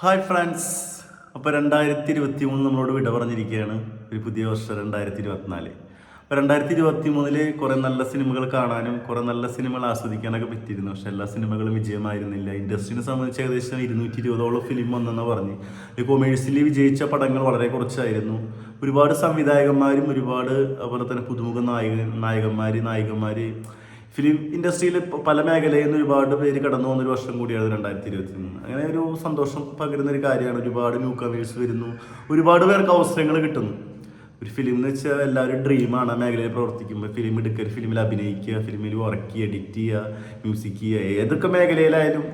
Hi friends അപ്പോൾ രണ്ടായിരത്തി ഇരുപത്തി മൂന്ന് നമ്മളോട് വിട പറഞ്ഞിരിക്കുകയാണ്. ഒരു പുതിയ വർഷം രണ്ടായിരത്തി ഇരുപത്തിനാല് അപ്പോൾ രണ്ടായിരത്തി ഇരുപത്തി മൂന്നിൽ കുറേ നല്ല സിനിമകൾ കാണാനും കുറേ നല്ല സിനിമകൾ ആസ്വദിക്കാനൊക്കെ പറ്റിയിരുന്നു. പക്ഷേ എല്ലാ സിനിമകളും വിജയമായിരുന്നില്ല. ഇൻഡസ്ട്രീനെ സംബന്ധിച്ച് ഏകദേശം ഇരുന്നൂറ്റി ഇരുപതോളം ഫിലിം വന്നെന്ന് പറഞ്ഞ് കൊമേഴ്സ്യലി വിജയിച്ച പടങ്ങൾ വളരെ കുറച്ചായിരുന്നു. ഒരുപാട് സംവിധായകന്മാരും ഒരുപാട് അതുപോലെ തന്നെ പുതുമുഖ നായക നായകന്മാർ നായികന്മാർ ഫിലിം ഇൻഡസ്ട്രിയിൽ പല മേഖലയിൽ നിന്ന് ഒരുപാട് പേര് കടന്നു ഒരു വർഷം കൂടിയാണ് രണ്ടായിരത്തി ഇരുപത്തി മൂന്ന് അങ്ങനെ ഒരു സന്തോഷം പകരുന്ന ഒരു കാര്യമാണ്. ഒരുപാട് ന്യൂ കമേഴ്സ് വരുന്നു. ഒരുപാട് പേർക്ക് അവസരങ്ങൾ കിട്ടുന്നു. ഒരു ഫിലിം എന്ന് വെച്ചാൽ എല്ലാവരും ഡ്രീമാണ് ആ മേഖലയിൽ പ്രവർത്തിക്കുമ്പോൾ ഫിലിം എടുക്കൽ ഫിലിമിൽ അഭിനയിക്കുക ഫിലിമിൽ വർക്ക് എഡിറ്റ് ചെയ്യുക മ്യൂസിക് ചെയ്യുക ഏതൊക്കെ മേഖലയിലായാലും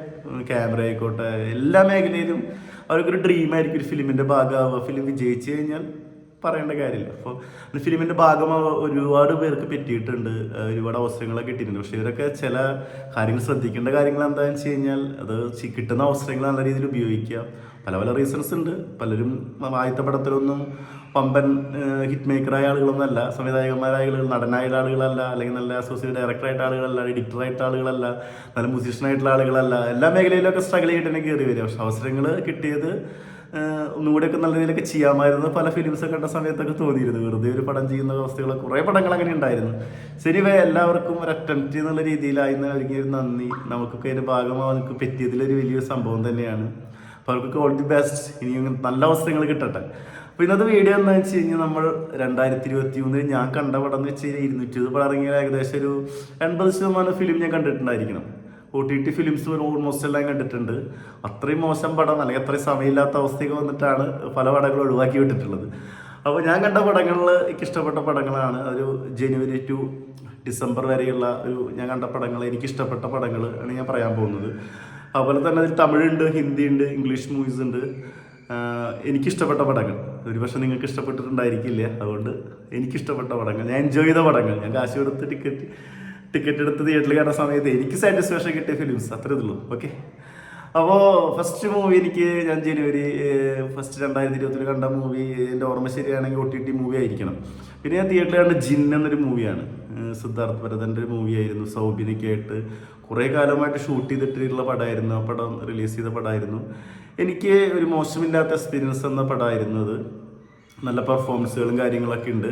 ക്യാമറ ആയിക്കോട്ടെ എല്ലാ മേഖലയിലും അവർക്കൊരു ഡ്രീമായിരിക്കും ഒരു ഫിലിമിന്റെ ഭാഗമാവുക. ഫിലിം വിജയിച്ചു കഴിഞ്ഞാൽ പറയേണ്ട കാര്യമില്ല. അപ്പോൾ ഫിലിമിന്റെ ഭാഗം അവ- ഒരുപാട് പേർക്ക് പറ്റിയിട്ടുണ്ട് ഒരുപാട് അവസരങ്ങളൊക്കെ കിട്ടിയിട്ടുണ്ട്. പക്ഷേ ഇവരൊക്കെ ചില കാര്യങ്ങൾ ശ്രദ്ധിക്കേണ്ട കാര്യങ്ങൾ എന്താണെന്ന് വെച്ച് കഴിഞ്ഞാൽ അത് കിട്ടുന്ന അവസരങ്ങൾ നല്ല രീതിയിൽ ഉപയോഗിക്കുക. പല പല റീസൺസ് ഉണ്ട്. പലരും ആദ്യത്തെ പടത്തിലൊന്നും പമ്പൻ ഹിറ്റ് മേക്കറായ ആളുകളൊന്നും അല്ല. സംവിധായകന്മാരായ ആളുകൾ നടനായ ആളുകളല്ല. അല്ലെങ്കിൽ നല്ല അസോസിയേറ്റ് ഡയറക്ടറായിട്ട് ആളുകളല്ല. എഡിറ്ററായിട്ട് ആളുകളല്ല. നല്ല മ്യൂസീഷ്യനായിട്ടുള്ള ആളുകളല്ല. എല്ലാ മേഖലയിലൊക്കെ സ്ട്രഗിൾ ചെയ്തിട്ട് കയറി വരിക. പക്ഷെ അവസരങ്ങൾ കിട്ടിയത് ഒന്നുകൂടെയൊക്കെ നല്ല രീതിയിലൊക്കെ ചെയ്യാമായിരുന്നു. പല ഫിലിംസ് കണ്ട സമയത്തൊക്കെ തോന്നിയിരുന്നു. വെറുതെ ഒരു പടം ചെയ്യുന്ന അവസ്ഥകൾ കുറേ പടങ്ങൾ അങ്ങനെ ഉണ്ടായിരുന്നു. ശരി വേ എല്ലാവർക്കും ഒരു അറ്റംപ്റ്റ് എന്നുള്ള രീതിയിലായിരുന്നു അവർക്ക് ഒരു നന്ദി. നമുക്കൊക്കെ അതിന്റെ ഭാഗമാവാൻ നമുക്ക് പറ്റിയതിലൊരു വലിയൊരു സംഭവം തന്നെയാണ്. അപ്പോൾ അവർക്കൊക്കെ ഓൾ ദി ബെസ്റ്റ് ഇനിയും നല്ല അവസരങ്ങൾ കിട്ടട്ടെ. അപ്പോൾ ഇന്നത്തെ വീഡിയോ എന്താ വെച്ച് കഴിഞ്ഞാൽ നമ്മൾ രണ്ടായിരത്തി ഇരുപത്തി മൂന്നിൽ ഞാൻ കണ്ട പടം എന്ന് വെച്ച് കഴിഞ്ഞാൽ ഇരുന്നൂറ്റി പടം ഇറങ്ങിയ ഏകദേശം ഒരു എൺപത് ശതമാനം ഫിലിം ഞാൻ കണ്ടിട്ടുണ്ടായിരിക്കണം. O T T films almost എല്ലാം കണ്ടിട്ടുണ്ട്. അത്രയും മോശം പടം അല്ലെങ്കിൽ അത്രയും സമയമില്ലാത്ത അവസ്ഥയൊക്കെ വന്നിട്ടാണ് പല പടങ്ങളും ഒഴിവാക്കി വിട്ടിട്ടുള്ളത്. അപ്പോൾ ഞാൻ കണ്ട പടങ്ങളിൽ എനിക്ക് ഇഷ്ടപ്പെട്ട പടങ്ങളാണ്. ഒരു ജനുവരി ടു ഡിസംബർ വരെയുള്ള ഒരു ഞാൻ കണ്ട പടങ്ങൾ എനിക്ക് ഇഷ്ടപ്പെട്ട പടങ്ങൾ ആണ് ഞാൻ പറയാൻ പോകുന്നത്. അതുപോലെ തന്നെ അതിൽ തമിഴുണ്ട് ഹിന്ദി ഉണ്ട് ഇംഗ്ലീഷ് മൂവീസ് ഉണ്ട്. എനിക്കിഷ്ടപ്പെട്ട പടങ്ങൾ. ഒരുപക്ഷെ നിങ്ങൾക്ക് ഇഷ്ടപ്പെട്ടിട്ടുണ്ടായിരിക്കില്ല. അതുകൊണ്ട് എനിക്കിഷ്ടപ്പെട്ട പടങ്ങൾ. ഞാൻ എൻജോയ് ചെയ്ത പടങ്ങൾ. ഞാൻ കാശ് കൊടുത്ത് ടിക്കറ്റ് ടിക്കറ്റ് എടുത്ത് തിയേറ്ററിൽ കയറുന്ന സമയത്ത് എനിക്ക് സാറ്റിസ്ഫാക്ഷൻ കിട്ടിയ ഫിലിംസ് അത്രേ ഇതുള്ളൂ ഓക്കെ അപ്പോൾ ഫസ്റ്റ് മൂവി എനിക്ക് ഞാൻ ജനുവരി ഫസ്റ്റ് രണ്ടായിരത്തി ഇരുപത്തിൽ കണ്ട മൂവി എന്റെ ഓർമ്മ ശരിയാണെങ്കിൽ ഒ ടി ടി മൂവി ആയിരിക്കണം. പിന്നെ ഞാൻ തിയേറ്ററിൽ കണ്ട ജിൻ എന്നൊരു മൂവിയാണ് സിദ്ധാർത്ഥ് ഭരതന്റെ ഒരു മൂവിയായിരുന്നു സൗബിനൊക്കെ ആയിട്ട് കുറേ കാലമായിട്ട് ഷൂട്ട് ചെയ്തിട്ടുള്ള പടമായിരുന്നു ആ പടം റിലീസ് ചെയ്ത പടമായിരുന്നു. എനിക്ക് ഒരു മോശമില്ലാത്ത എക്സ്പീരിയൻസ് എന്ന പടമായിരുന്നു അത്. നല്ല പെർഫോമൻസുകളും കാര്യങ്ങളൊക്കെ ഉണ്ട്.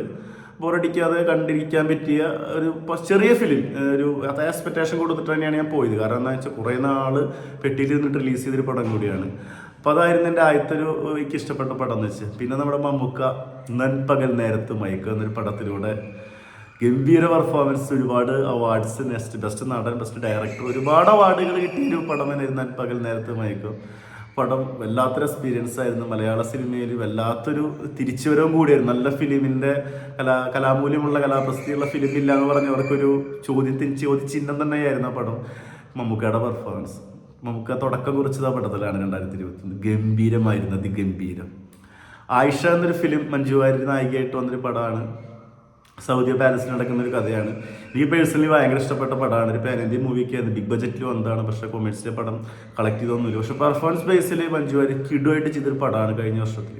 ബോറടിക്കാതെ കണ്ടിരിക്കാൻ പറ്റിയ ഒരു ചെറിയ ഫിലിം ഒരു അത് എക്സ്പെക്ടേഷൻ കൊടുത്തിട്ട് തന്നെയാണ് ഞാൻ പോയത്. കാരണം എന്താ വെച്ചാൽ കുറേ നാൾ പെട്ടിയിൽ നിന്നിട്ട് റിലീസ് ചെയ്തൊരു പടം കൂടിയാണ്. അപ്പം അതായിരുന്നു എന്റെ ആദ്യത്തെ ഒരു എനിക്ക് ഇഷ്ടപ്പെട്ട പടം എന്ന് വെച്ചാൽ പിന്നെ നമ്മുടെ മമ്മുക്ക നൻപകൽ നേരത്ത് മയക്ക എന്നൊരു പടത്തിലൂടെ ഗംഭീര പെർഫോമൻസ് ഒരുപാട് അവാർഡ്സ് നെക്സ്റ്റ് ബെസ്റ്റ് നടൻ ബെസ്റ്റ് ഡയറക്ടർ ഒരുപാട് അവാർഡുകൾ കിട്ടിയ ഒരു പടം തന്നെയായിരുന്നു നൻപകൽ നേരത്ത് മയക്കം. പടം വല്ലാത്തൊരു എക്സ്പീരിയൻസ് ആയിരുന്നു. മലയാള സിനിമയിൽ വല്ലാത്തൊരു തിരിച്ചുവരവും കൂടിയായിരുന്നു. നല്ല ഫിലിമിന്റെ കലാ കലാമൂല്യമുള്ള കലാപ്രസിദ്ധിയുള്ള ഫിലിം ഇല്ല എന്ന് പറഞ്ഞവർക്കൊരു ചോദ്യത്തിന് ചോദ്യചിഹ്നം തന്നെയായിരുന്നു ആ പടം. മമ്മൂക്കയുടെ പെർഫോമൻസ് മമ്മൂക്ക തുടക്കം കുറിച്ചത് ആ പടത്തിലാണ് രണ്ടായിരത്തി ഇരുപത്തി ഗംഭീരമായിരുന്നു. അതിഗംഭീരം. ആയിഷ എന്നൊരു ഫിലിം മഞ്ജു വാര്യർ നായികയായിട്ട് വന്നൊരു പടമാണ്. സൗദി പാലസിൽ നടക്കുന്ന ഒരു കഥയാണ്. എനിക്ക് പേഴ്സണലി ഭയങ്കര ഇഷ്ടപ്പെട്ട പടമാണ്. ഒരു പാനന്തി മൂവിക്ക് അത് ബിഗ് ബജറ്റിൽ വന്നതാണ് പക്ഷേ കൊമേഴ്സിലെ പടം കളക്ട് ചെയ്തൊന്നുമില്ല പക്ഷേ പെർഫോമൻസ് ബേസിൽ മഞ്ജു വാര്യർ കിഡുമായിട്ട് ചെയ്തൊരു പടമാണ് കഴിഞ്ഞ വർഷത്തിൽ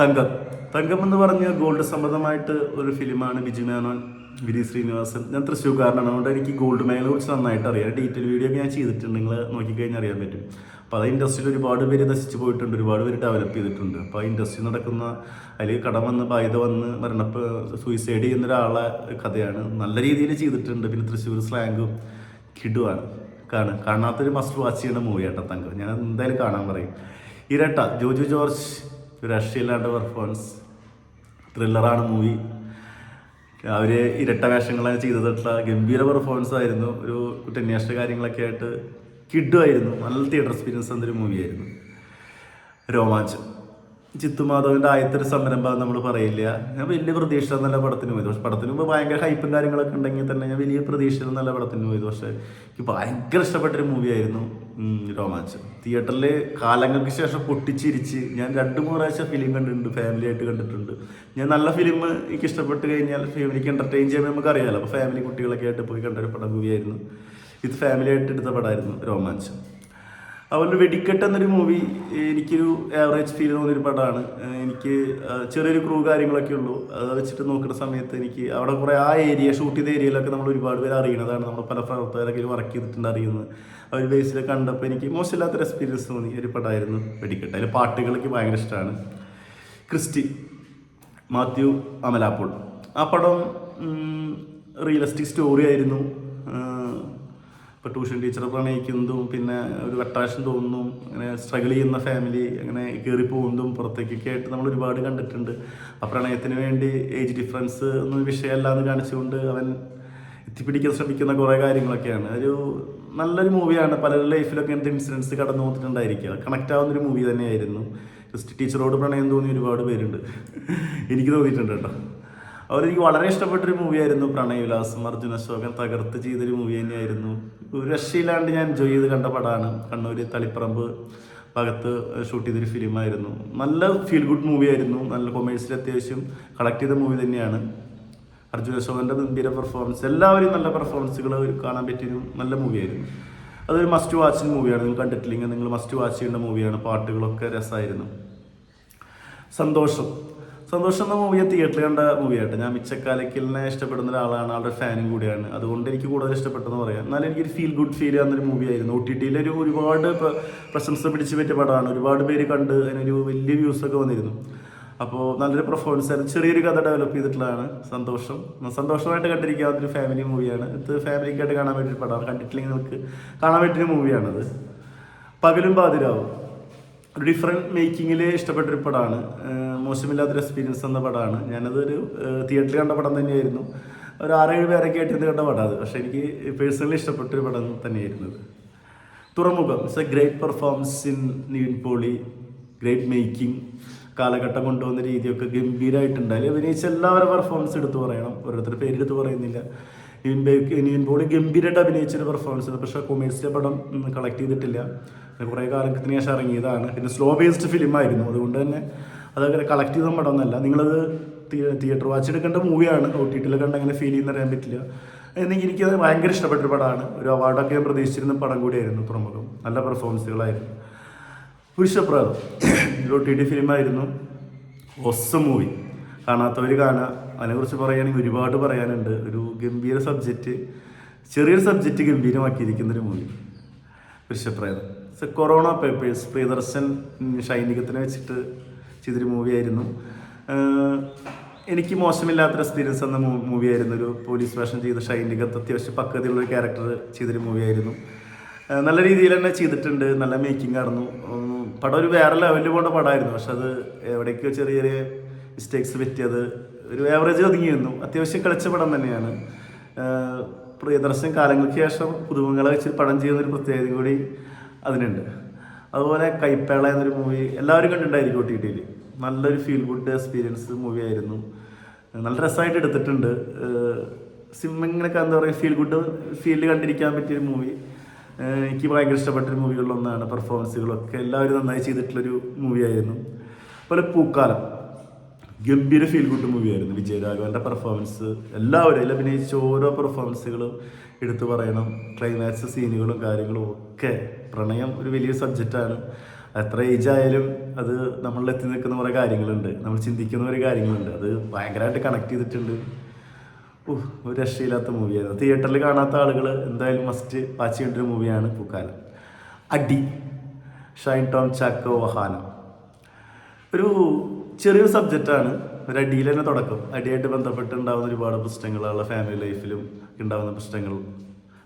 തങ്കം. തങ്കം എന്ന് പറഞ്ഞ ഗോൾഡ് സംബന്ധമായിട്ട് ഒരു ഫിലിമാണ് ബിജു മേനോൻ വിരി ശ്രീനിവാസൻ. ഞാൻ തൃശ്ശൂർക്കാരനാണ്. അതുകൊണ്ട് എനിക്ക് ഗോൾഡ് മേനെ കുറിച്ച് നന്നായിട്ട് അറിയാം. ഡീറ്റെയിൽ വീഡിയോ ഞാൻ ചെയ്തിട്ടുണ്ട്. നിങ്ങൾ നോക്കിക്കഴിഞ്ഞാൽ അറിയാൻ പറ്റും. അപ്പോൾ അത് ഇൻഡസ്ട്രിയിൽ ഒരുപാട് പേര് നശിച്ചു പോയിട്ടുണ്ട് ഒരുപാട് പേര് ഡെവലപ്പ് ചെയ്തിട്ടുണ്ട്. അപ്പോൾ ഇൻഡസ്ട്രി നടക്കുന്ന അതിൽ കടം വന്ന് ബാധ്യത വന്ന് മരണപ്പ് സൂയിസൈഡ് ചെയ്യുന്ന ഒരാളെ കഥയാണ് നല്ല രീതിയിൽ ചെയ്തിട്ടുണ്ട്. പിന്നെ തൃശ്ശൂർ സ്ലാങ്ങും കിടുവാണ്. കാണും കാണാത്തൊരു മസ്റ്റ് വാച്ച് ചെയ്യുന്ന മൂവി ആട്ടോ തങ്കം. ഞാൻ എന്തായാലും കാണാൻ പറയും. ഇരട്ട ജോജു ജോർജ് രക്ഷയില്ലാണ്ട് പെർഫോമൻസ് ത്രില്ലറാണ് മൂവി അവർ ഇരട്ട വേഷങ്ങളാണ് ചെയ്തിട്ടുള്ള ഗംഭീര പെർഫോമൻസ് ആയിരുന്നു. ഒരു കുറ്റന്വേഷണ കാര്യങ്ങളൊക്കെ ആയിട്ട് കിഡുമായിരുന്നു നല്ല തിയേറ്റർ എക്സ്പീരിയൻസ് എന്നൊരു മൂവിയായിരുന്നു രോമാഞ്ചം. ചിത്തുമാധവന്റെ ആദ്യത്തെ ഒരു സംരംഭം നമ്മൾ പറയില്ല. ഞാൻ വലിയ പ്രതീക്ഷ നല്ല പടത്തിന് പോയത്. പക്ഷെ പടത്തിന് മുമ്പ് ഭയങ്കര ഹൈപ്പും കാര്യങ്ങളൊക്കെ ഉണ്ടെങ്കിൽ തന്നെ ഞാൻ വലിയ പ്രതീക്ഷ നല്ല പടത്തിന് പോയത്. പക്ഷേ എനിക്ക് ഭയങ്കര ഇഷ്ടപ്പെട്ടൊരു മൂവിയായിരുന്നു രോമാഞ്ചം. തിയേറ്ററിൽ കാലങ്ങൾക്ക് ശേഷം പൊട്ടിച്ചിരിച്ച് ഞാൻ രണ്ട് മൂന്ന് പ്രാവശ്യം ഫിലിം കണ്ടിട്ടുണ്ട് ഫാമിലി ആയിട്ട് കണ്ടിട്ടുണ്ട്. ഞാൻ നല്ല ഫിലിം എനിക്ക് ഇഷ്ടപ്പെട്ട് കഴിഞ്ഞാൽ ഫാമിലിക്ക് എന്റർടൈൻ ചെയ്യാൻ നമുക്ക് അറിയാമല്ലോ അപ്പോൾ ഫാമിലി കുട്ടികളൊക്കെ ആയിട്ട് പോയി കണ്ട ഒരു പടം മൂവിയായിരുന്നു ഇത് ഫാമിലി ആയിട്ട് എടുത്ത പടമായിരുന്നു രോമാഞ്ചം. അതുപോലെ വെടിക്കെട്ട് എന്നൊരു മൂവി എനിക്കൊരു ആവറേജ് ഫീൽ തോന്നിയൊരു പടമാണ്. എനിക്ക് ചെറിയൊരു ക്രൂ കാര്യങ്ങളൊക്കെ ഉള്ളൂ. അത് വെച്ചിട്ട് നോക്കുന്ന സമയത്ത് എനിക്ക് അവിടെ കുറേ ആ ഏരിയ ഷൂട്ട് ചെയ്ത ഏരിയയിലൊക്കെ നമ്മൾ ഒരുപാട് പേര് അറിയണതാണ്. നമ്മൾ പല പ്രവർത്തകരൊക്കെ വർക്ക് ചെയ്തിട്ടുണ്ട് അറിയുന്നത്. ആ ഒരു ബേസിൽ കണ്ടപ്പോൾ എനിക്ക് മോശമില്ലാത്തൊരു എക്സ്പീരിയൻസ് തോന്നി. ഒരു പടമായിരുന്നു വെടിക്കെട്ട്. അതിൽ പാട്ടുകളൊക്കെ ഭയങ്കര ഇഷ്ടമാണ്. ക്രിസ്റ്റി മാത്യു അമലാപ്പോൾ ആ പടം റിയലിസ്റ്റിക് സ്റ്റോറി ആയിരുന്നു. ഇപ്പോൾ ട്യൂഷൻ ടീച്ചറെ പ്രണയിക്കുന്നതും പിന്നെ ഒരു അട്രാക്ഷൻ തോന്നുന്നതും അങ്ങനെ സ്ട്രഗിൾ ചെയ്യുന്ന ഫാമിലി അങ്ങനെ കയറി പോകുന്നതും പുറത്തേക്കൊക്കെ ആയിട്ട് നമ്മൾ ഒരുപാട് കണ്ടിട്ടുണ്ട്. ആ പ്രണയത്തിന് വേണ്ടി ഏജ് ഡിഫറൻസ് ഒന്നും വിഷയമല്ല എന്ന് കാണിച്ചുകൊണ്ട് അവൻ എത്തിപ്പിടിക്കാൻ ശ്രമിക്കുന്ന കുറേ കാര്യങ്ങളൊക്കെയാണ്. ഒരു നല്ലൊരു മൂവിയാണ് പലരുടെ ലൈഫിലൊക്കെ ഇങ്ങനത്തെ ഇൻസിഡൻസ് കടന്നു പോയിട്ടുണ്ടായിരിക്കുക കണക്റ്റ് ആവുന്നൊരു മൂവി തന്നെയായിരുന്നു. ജസ്റ്റ് ടീച്ചറോട് പ്രണയം തോന്നി ഒരുപാട് പേരുണ്ട്. എനിക്ക് തോന്നിയിട്ടുണ്ട് കേട്ടോ. അവരെനിക്ക് വളരെ ഇഷ്ടപ്പെട്ട ഒരു മൂവിയായിരുന്നു പ്രണയവിലാസം. അർജുന അശോകൻ തകർത്ത് ചെയ്തൊരു മൂവി തന്നെയായിരുന്നു. രക്ഷയില്ലാണ്ട് ഞാൻ എൻജോയ് ചെയ്ത് കണ്ട പടമാണ്. കണ്ണൂർ തളിപ്പറമ്പ് ഭാഗത്ത് ഷൂട്ട് ചെയ്തൊരു ഫിലിമായിരുന്നു. നല്ല ഫീൽ ഗുഡ് മൂവിയായിരുന്നു നല്ല കൊമേഴ്സിൽ അത്യാവശ്യം കളക്ട് ചെയ്ത മൂവി തന്നെയാണ്. അർജുന അശോകന്റെ ഗംഭീര പെർഫോമൻസ് എല്ലാവരും നല്ല പെർഫോമൻസുകൾ കാണാൻ പറ്റിയൊരു നല്ല മൂവിയായിരുന്നു അതൊരു മസ്റ്റ് വാച്ചിങ് മൂവിയാണ് നിങ്ങൾ കണ്ടിട്ടില്ലെങ്കിൽ നിങ്ങൾ മസ്റ്റ് വാച്ച് ചെയ്യേണ്ട മൂവിയാണ് പാട്ടുകളൊക്കെ രസമായിരുന്നു സന്തോഷം. സന്തോഷം എന്ന മൂവിയെ തിയേറ്ററിൽ കണ്ട മൂവിയായിട്ട് ഞാൻ മിച്ചക്കാലക്കലിനെ ഇഷ്ടപ്പെടുന്ന ഒരാളാണ്. ആളുടെ ഫാനും കൂടിയാണ്. അതുകൊണ്ട് എനിക്ക് കൂടുതൽ ഇഷ്ടപ്പെട്ടെന്ന് പറയാം. എന്നാലും എനിക്കൊരു ഫീൽ ഗുഡ് ഫീൽ ചെയ്യുന്നൊരു മൂവി ആയിരുന്നു. ഒ ടി ടിയിൽ ഒരു ഒരുപാട് പ്ര- പ്രശംസ പിടിച്ചു പറ്റിയ പടമാണ്. ഒരുപാട് പേര് കണ്ട് അതിനൊരു വലിയ വ്യൂസ് ഒക്കെ വന്നിരുന്നു. അപ്പോൾ നല്ലൊരു പെർഫോമൻസ് ആയിരുന്നു. ചെറിയൊരു കഥ ഡെവലപ്പ് ചെയ്തിട്ടുള്ളതാണ്. സന്തോഷം. സന്തോഷമായിട്ട് കണ്ടിരിക്കാവുന്ന ഒരു ഫാമിലി മൂവിയാണ് ഇത് ഫാമിലിക്കായിട്ട് കാണാൻ പറ്റിയ പടമാണ്. കണ്ടിട്ടില്ലെങ്കിൽ നമുക്ക് കാണാൻ പറ്റിയൊരു മൂവിയാണത് പകലും പാതിരാവും. ഡിഫറെന്റ് മേക്കിങ്ങിൽ ഇഷ്ടപ്പെട്ടൊരു പടമാണ് മോശമില്ലാത്തൊരു എക്സ്പീരിയൻസ് എന്ന പടമാണ് ഞാനതൊരു തിയേറ്ററിൽ കണ്ട പടം തന്നെയായിരുന്നു. ഒരു ആറേഴ് പേരൊക്കെ ആയിട്ട് കണ്ട പടം അത്. പക്ഷേ എനിക്ക് പേഴ്സണലി ഇഷ്ടപ്പെട്ടൊരു പടം തന്നെയായിരുന്നു Thuramukham. It's a great performance in Nivin Pauly great making കാലഘട്ടം കൊണ്ടുവന്ന രീതിയൊക്കെ ഗംഭീരമായിട്ടുണ്ട് അതിൽ അഭിനയിച്ച എല്ലാവരും പെർഫോമൻസ് എടുത്തു പറയണം. ഓരോരുത്തരുടെ പേരെടുത്ത് പറയുന്നില്ല. നിവിൻ ബോഡി ഗംഭീരമായിട്ട് അഭിനയിച്ചൊരു പെർഫോമൻസ് പക്ഷെ കൊമേഴ്സിലെ പടം കളക്ട് ചെയ്തിട്ടില്ല. കുറേ കാലത്തിന് ശേഷം ഇറങ്ങിയതാണ്. പിന്നെ സ്ലോ ബേസ്ഡ് ഫിലിമായിരുന്നു അതുകൊണ്ട് തന്നെ അതങ്ങനെ കളക്ട് ചെയ്ത പടം ഒന്നല്ല നിങ്ങളത് തിയേറ്റർ വാച്ച് എടുക്കേണ്ട മൂവിയാണ് ഒ ടി ടിയിൽ കണ്ട് അങ്ങനെ ഫീൽ ചെയ്യുന്ന അറിയാൻ പറ്റില്ല എന്നെങ്കിൽ എനിക്കത് ഭയങ്കര ഇഷ്ടപ്പെട്ടൊരു പടമാണ്. ഒരു അവാർഡൊക്കെ ഞാൻ പ്രതീക്ഷിച്ചിരുന്ന പടം കൂടിയായിരുന്നു തുറമുഖം. നല്ല പെർഫോമൻസുകളായിരുന്നു പുരുഷപ്രാതം ഒ ടി ടി ഫിലിമായിരുന്നു ഒസ മൂവി കാണാത്തവർ കാണുക. അതിനെക്കുറിച്ച് പറയുകയാണെങ്കിൽ ഒരുപാട് പറയാനുണ്ട്. ഒരു ഗംഭീര സബ്ജക്റ്റ് ചെറിയൊരു സബ്ജക്റ്റ് ഗംഭീരമാക്കിയിരിക്കുന്നൊരു മൂവി വിശ്വപ്രേതം സോ കൊറോണ പേപ്പേഴ്സ് പ്രിയദർശൻ ഷൈനികത്തിനെ വെച്ചിട്ട് ചെയ്തൊരു മൂവിയായിരുന്നു എനിക്ക് മോശമില്ലാത്ത എക്സ്പീരിയൻസ് എന്ന മൂവി ആയിരുന്നു. ഒരു പോലീസ് വേഷം ചെയ്ത ഷൈനികത്ത് അത്യാവശ്യം പക്വതയുള്ള ഒരു ക്യാരക്ടർ ചെയ്തൊരു മൂവിയായിരുന്നു നല്ല രീതിയിൽ തന്നെ ചെയ്തിട്ടുണ്ട്. നല്ല മേക്കിംഗ് ആയിരുന്നു. പടം ഒരു വേറെ ലെവലിൽ പോകേണ്ട പടമായിരുന്നു പക്ഷെ അത് എവിടേക്കോ ചെറിയ ചെറിയ മിസ്റ്റേക്സ് പറ്റിയത് ഒരു ആവറേജ് ഒതുങ്ങി വന്നു അത്യാവശ്യം കളിച്ച പടം തന്നെയാണ്. പ്രിയദർശൻ കാലങ്ങൾക്ക് ശേഷം പുതുമുഖങ്ങളെ വെച്ച് പടം ചെയ്യുന്ന ഒരു പ്രത്യേകത കൂടി അതിനുണ്ട്. അതുപോലെ കൈപ്പേള എന്നൊരു മൂവി എല്ലാവരും കണ്ടിട്ടുണ്ടായിരിക്കും ഒ ടി ടിയിൽ നല്ലൊരു ഫീൽ ഗുഡ് എക്സ്പീരിയൻസ് മൂവി ആയിരുന്നു. നല്ല രസമായിട്ട് എടുത്തിട്ടുണ്ട്. സിമ്മിങ്ങനൊക്കെ എന്താ പറയുക ഫീൽ ഗുഡ് ഫീൽ കണ്ടിരിക്കാൻ പറ്റിയ ഒരു മൂവി എനിക്ക് ഭയങ്കര ഇഷ്ടപ്പെട്ടൊരു മൂവികളിലൊന്നാണ് പെർഫോമൻസുകളൊക്കെ എല്ലാവരും നന്നായി ചെയ്തിട്ടുള്ളൊരു മൂവിയായിരുന്നു അതുപോലെ പൂക്കാലം. ഗംഭീര ഫീൽ ഗുഡ് മൂവിയായിരുന്നു വിജയരാഘവന്റെ പെർഫോമൻസ് എല്ലാവരും അതിൽ അഭിനയിച്ച ഓരോ പെർഫോമൻസുകളും എടുത്തു പറയണം. ക്ലൈമാക്സ് സീനുകളും കാര്യങ്ങളും ഒക്കെ. പ്രണയം ഒരു വലിയ സബ്ജക്റ്റാണ് എത്ര ഏജ് ആയാലും അത് നമ്മളിൽ എത്തി നിൽക്കുന്ന കുറേ കാര്യങ്ങളുണ്ട്. നമ്മൾ ചിന്തിക്കുന്ന കുറേ കാര്യങ്ങളുണ്ട്. അത് ഭയങ്കരമായിട്ട് കണക്ട് ചെയ്തിട്ടുണ്ട്. ഒരു രക്ഷയില്ലാത്ത മൂവിയായിരുന്നു തിയേറ്ററിൽ കാണാത്ത ആളുകൾ എന്തായാലും മസ്റ്റ് വാച്ച് ചെയ്യേണ്ട ഒരു മൂവിയാണ് പൂക്കാലം. അടി. ഷൈൻ ടോം ചാക്കോ വഹാന. ഒരു ചെറിയൊരു സബ്ജക്റ്റാണ് ഒരു അടിയിൽ തന്നെ തുടക്കം. അടിയായിട്ട് ബന്ധപ്പെട്ട് ഉണ്ടാകുന്ന ഒരുപാട് പ്രശ്നങ്ങളുള്ള ഫാമിലി ലൈഫിലും ഉണ്ടാകുന്ന പ്രശ്നങ്ങൾ.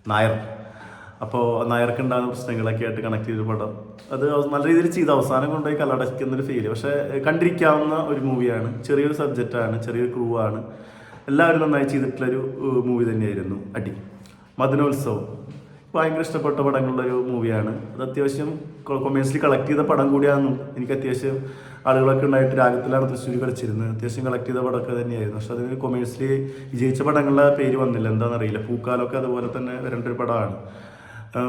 നായർ. അപ്പോൾ നായർക്ക് ഉണ്ടാകുന്ന പ്രശ്നങ്ങളൊക്കെ ആയിട്ട് കണക്ട് ചെയ്ത പടം. അത് നല്ല രീതിയിൽ ചെയ്ത്. അവസാനം കൊണ്ടുപോയി കല്ലടയ്ക്കുന്നൊരു ഫീൽ പക്ഷേ കണ്ടിരിക്കാവുന്ന ഒരു മൂവിയാണ് ചെറിയൊരു സബ്ജക്റ്റാണ് ചെറിയൊരു ക്രൂ ആണ്. എല്ലാവരും നന്നായി ചെയ്തിട്ടുള്ളൊരു മൂവി തന്നെയായിരുന്നു. അടി. മദനോത്സവം. ഭയങ്കര ഇഷ്ടപ്പെട്ട പടങ്ങളുള്ളൊരു മൂവിയാണ് അത് അത്യാവശ്യം കൊമേഴ്സ്യലി കളക്ട് ചെയ്ത പടം കൂടിയാണ് എനിക്ക് അത്യാവശ്യം ആളുകളൊക്കെ ഉണ്ടായിട്ട് രാഗത്തിലാണ് തൃശ്ശൂർ കളിച്ചിരുന്നത്. അത്യാവശ്യം കളക്ട് ചെയ്ത പടമൊക്കെ തന്നെയായിരുന്നു. പക്ഷെ അതിന് കൊമേഴ്സ്യലി വിജയിച്ച പടങ്ങളുടെ പേര് വന്നില്ല. എന്താണെന്നറിയില്ല പൂക്കാലൊക്കെ അതുപോലെ തന്നെ വരേണ്ട ഒരു പടമാണ്.